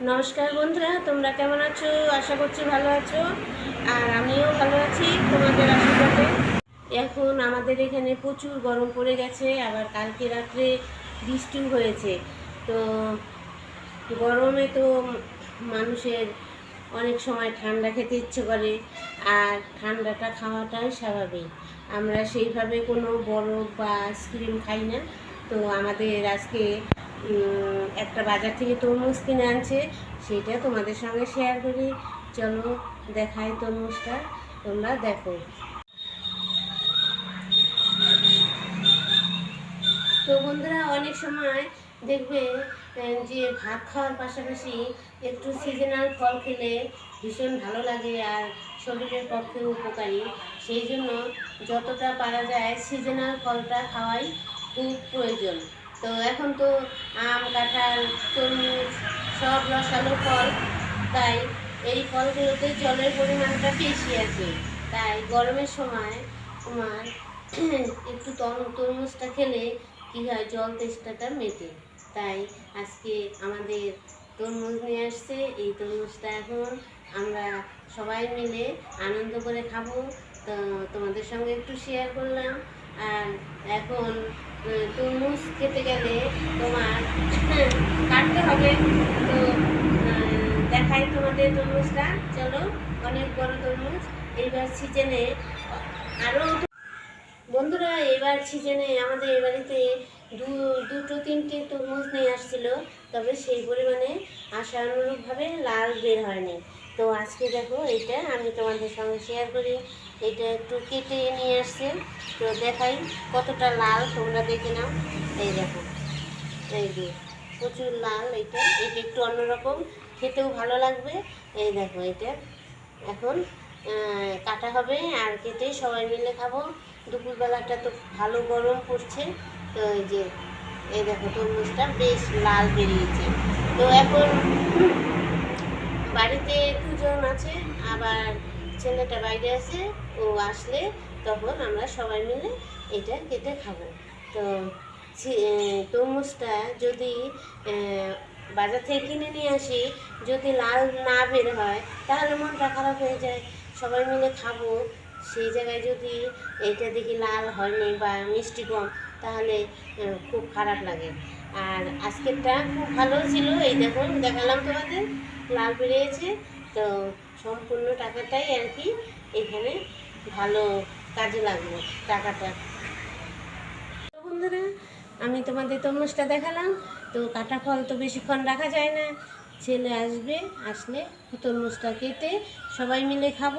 নমস্কার বন্ধুরা, তোমরা কেমন আছো? আশা করছি ভালো আছো। আর আমিও ভালো আছি তোমাদের আশীর্বাদে। এখন আমাদের এখানে প্রচুর গরম পড়ে গেছে, আবার কালকে রাত্রে বৃষ্টিও হয়েছে। তো গরমে তো মানুষের অনেক সময় ঠান্ডা খেতে ইচ্ছে করে, আর ঠান্ডাটা খাওয়াটাই স্বাভাবিক। আমরা সেইভাবে কোনো বরফ বা আইসক্রিম খাই না। তো আমাদের আজকে একটা বাজার থেকে তরমুজ কিনে আনছে, সেটা তোমাদের সঙ্গে শেয়ার করি। চলো, দেখাই তরমুজটা। তোমরা দেখো। তো বন্ধুরা, অনেক সময় দেখবে যে ভাত খাওয়ার পাশাপাশি একটু সিজনাল ফল খেলে ভীষণ ভালো লাগে আর শরীরের পক্ষে উপকারী। সেই জন্য যতটা পারা যায় সিজনাল ফলটা খাওয়াই খুব প্রয়োজন। তো এখন তো আম, কাঁঠাল, তরমুজ সব রসালো ফল। তাই এই ফলগুলোতে জলের পরিমাণটা বেশি আছে। তাই গরমের সময় তোমার একটু তর- তরমুজটা খেলে কী হয়? জল তেষ্টাটা মেটে। তাই আজকে আমাদের তরমুজ নিয়ে আসছে। এই তরমুজটা এখন আমরা সবাই মিলে আনন্দ করে খাব। তো তোমাদের সঙ্গে একটু শেয়ার করলাম। আর এখন তরমুজ খেতে গেলে তোমার কাটতে হবে। তো দেখাই তোমাদের তরমুজটা। চলো, অনেক বড় তরমুজ। এইবার সিজনে আরও বন্ধুরা এবার সিজনে আমাদের এ বাড়িতে দু, দুটো, তিনটে তরমুজ নিয়ে আসছিল। তবে সেই পরিমাণে আশানুরূপভাবে লাল বের হয়নি। তো আজকে দেখো এটা আমি তোমাদের সঙ্গে শেয়ার করি। এটা একটু কেটে নিয়ে আসছে। তো দেখাই কতটা লাল, তোমরা দেখে নাও। এই দেখো, এই যে প্রচুর লাল এটা এটা একটু অন্যরকম, খেতেও ভালো লাগবে। এই দেখো এটা এখন কাটা হবে আর কেটে সবাই মিলে খাব। দুপুরবেলাটা তো ভালো গরম পড়ছে। তো এই যে, এই দেখো তরমুজটা বেশ লাল বেরিয়েছে। তো এখন বাড়িতে দুজন আছে, আবার ছেলেটা বাইরে আছে, ও আসলে তখন আমরা সবাই মিলে এটা কেটে খাব। তো তরমুজটা যদি বাজার থেকে কিনে নিয়ে আসি, যদি লাল না বের হয়, তাহলে মনটা খারাপ হয়ে যায়। সবাই মিলে খাব। সেই জায়গায় যদি এটা দেখি লাল হয়নি বা মিষ্টি কম, তাহলে খুব খারাপ লাগে। আর আজকেরটা খুব ভালো ছিল। এই দেখুন, দেখালাম তোমাদের। লাল বেরিয়েছে। তো সম্পূর্ণ টাকাটাই আর কি এখানে ভালো কাজে লাগল, টাকাটা। বন্ধুরা, আমি তোমাদের তরমুজটা দেখালাম। তো কাটা ফল তো বেশিক্ষণ রাখা যায় না। ছেলে আসবে, আসলে তরমুজটা কেটে সবাই মিলে খাব।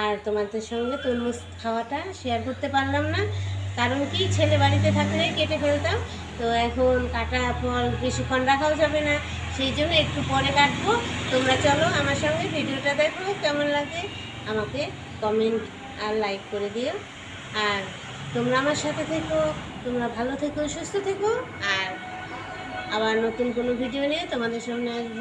আর তোমাদের সঙ্গে তরমুজ খাওয়াটা শেয়ার করতে পারলাম না। কারণ কি? ছেলে বাড়িতে থাকলে কেটে ফেলতাম। তো এখন কাটা ফল বেশিক্ষণ রাখাও যাবে না। সেই জন্য একটু পরে কাটবো। তোমরা চলো আমার সঙ্গে ভিডিওটা দেখো কেমন লাগে। আমাকে কমেন্ট আর লাইক করে দিও। আর তোমরা আমার সাথে থেকো। তোমরা ভালো থেকো, সুস্থ থেকো। আর আবার নতুন কোনো ভিডিও নিয়ে তোমাদের সামনে আসব।